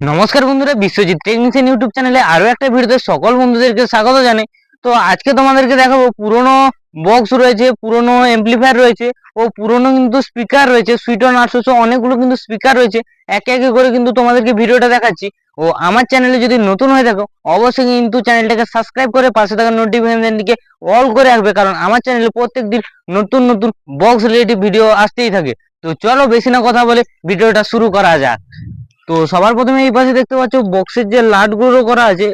নমস্কার বন্ধুরা, Biswajit technician YouTube চ্যানেলে আরও একটা ভিডিওতে সকল বন্ধুদেরকে স্বাগত জানাই। তো আজকে তোমাদেরকে দেখাবো, পুরনো বক্স রয়েছে, পুরনো এমপ্লিফায়ার রয়েছে ও পুরনো কিন্তু স্পিকার রয়েছে সুইটন আটশোশো অনেকগুলো কিন্তু স্পিকার রয়েছে। একে একে করে কিন্তু তোমাদেরকে ভিডিওটা দেখাচ্ছি। ও আমার চ্যানেলে যদি নতুন হয়ে থাকো, অবশ্যই কিন্তু চ্যানেলটাকে সাবস্ক্রাইব করে পাশে থাকা নোটিফিকেশনটিকে অল করে রাখবে, কারণ আমার চ্যানেলে প্রত্যেকদিন নতুন নতুন বক্স রিলেটিভ ভিডিও আসতেই থাকে। তো চলো বেশি না কথা বলে ভিডিওটা শুরু করা যাক। তো সবার প্রথমে এই পাশে দেখতে পাচ্ছ বক্সের যে লাটগুলো করা আছে,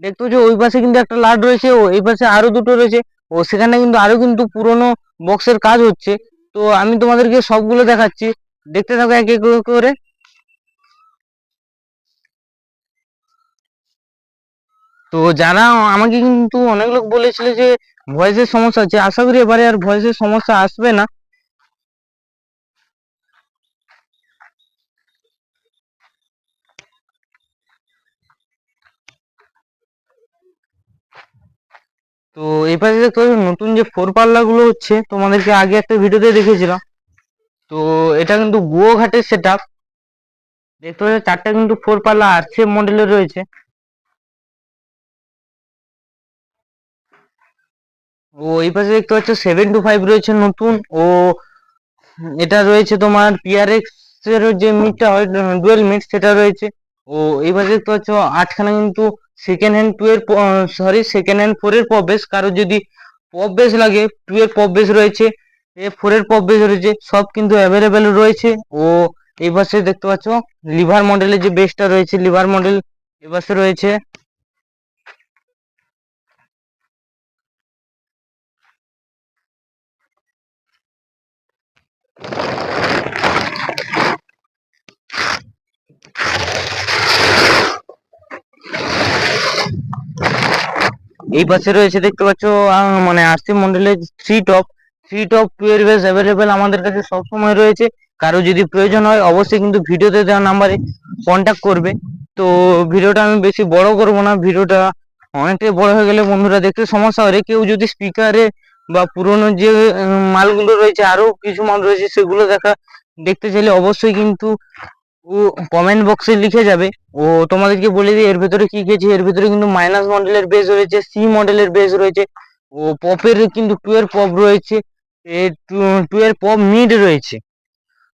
দেখতে পাচ্ছ ওই পাশে কিন্তু একটা লাট রয়েছে, ও এই পাশে আরও দুটো রয়েছে, ও সেখানে কিন্তু আরও কিন্তু পুরনো বক্সের কাজ হচ্ছে। তো আমি তোমাদেরকে সবগুলো দেখাচ্ছি, দেখতে থাকো এক এক করে। তো যারা আমাকে কিন্তু অনেক লোক বলেছিল যে ভয়েসের সমস্যা আছে আশা করি এবারে আর ভয়েসের সমস্যা আসবে না। তো এই পাশে দেখতে পাচ্ছ নতুন যে ফোর পাল্লা গুলো হচ্ছে, তোমাদেরকে আগে একটা ভিডিওতে দেখেছিলাম তো এটা কিন্তু গুয়াঘাটের সেট আপ দেখতে পাচ্ছ চারটা কিন্তু ফোর পাল্লা আরসি মডেলের রয়েছে। ও, এই পাশে দেখতে পাচ্ছ সেভেন টু ফাইভ রয়েছে নতুন। ও, এটা রয়েছে তোমার পিআরএক্স এর যে মিটটা হয় ডুয়েল মিট সেটা রয়েছে। ও এই পাশে দেখতে পাচ্ছ আটখানা কিন্তু সেকেন্ড হ্যান্ড টু এর সরি সেকেন্ড হ্যান্ড ফোর এর পপ বেশ কারও যদি পপ বেস লাগে টু এর পপ বেস রয়েছে, এ ফোর এর পপ বেস রয়েছে, সব কিন্তু অ্যাভেলেবেল রয়েছে। ও এই পাশে দেখতে পাচ্ছ লিভার মডেলের যে বেসটা রয়েছে লিভার মডেল এ পাশে রয়েছে। এই পাশে রয়েছে, দেখতে পাচ্ছ মানে আরসি মডেলের three top three top two এর বেস অ্যাভেলেবেল আমাদের কাছে সবসময় রয়েছে। কারও যদি প্রয়োজন হয়, অবশ্যই কিন্তু ভিডিওতে দেওয়া নাম্বারে কন্ট্যাক্ট করবে। তো ভিডিওটা আমি বেশি বড় করব না, ভিডিওটা অনেকটাই বড় হয়ে গেলে বন্ধুরা দেখতে সমস্যা হবে। কেউ যদি স্পিকারে বা পুরোনো যে মালগুলো রয়েছে, আরও কিছু মাল রয়েছে, সেগুলো দেখা, দেখতে চাইলে অবশ্যই কিন্তু ও কমেন্ট বক্সে লিখে যাবে। ও তোমাদেরকে বলে দিই, এর ভেতরে কি গেছে? এর ভেতরে কিন্তু মাইনাস মডেলের বেস রয়েছে সি মডেলের বেস রয়েছে। ও পপের কিন্তু টু এর পপ রয়েছে, এ টু এর পপ মিড রয়েছে।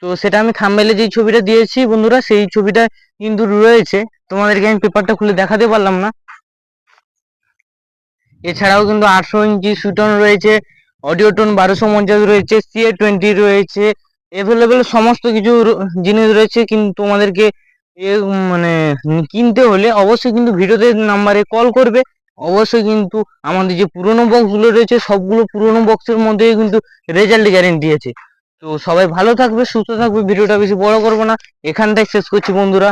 তো সেটা আমি থাম্বেলে যেই ছবিটা দিয়েছি বন্ধুরা, সেই ছবিটা কিন্তু রয়েছে। তোমাদেরকে আমি পেপারটা খুলে দেখাতে পারলাম না। এছাড়াও কিন্তু আটশো ইঞ্চি সুটন রয়েছে অডিও টোন বারোশো পঞ্চাশ রয়েছে সিএ টোয়েন্টি রয়েছে অ্যাভেলেবেল সমস্ত কিছু জিনিস রয়েছে, কিন্তু তোমাদেরকে মানে কিনতে হলে অবশ্যই কিন্তু ভিডিওতে নাম্বারে কল করবে। অবশ্যই কিন্তু আমাদের যে পুরোনো বক্সগুলো রয়েছে, সবগুলো পুরোনো বক্সের মধ্যেই কিন্তু রেজাল্ট গ্যারেন্টি আছে। তো সবাই ভালো থাকবে, সুস্থ থাকবে, ভিডিওটা বেশি বড় করব না। এখানটাই শেষ করছি বন্ধুরা।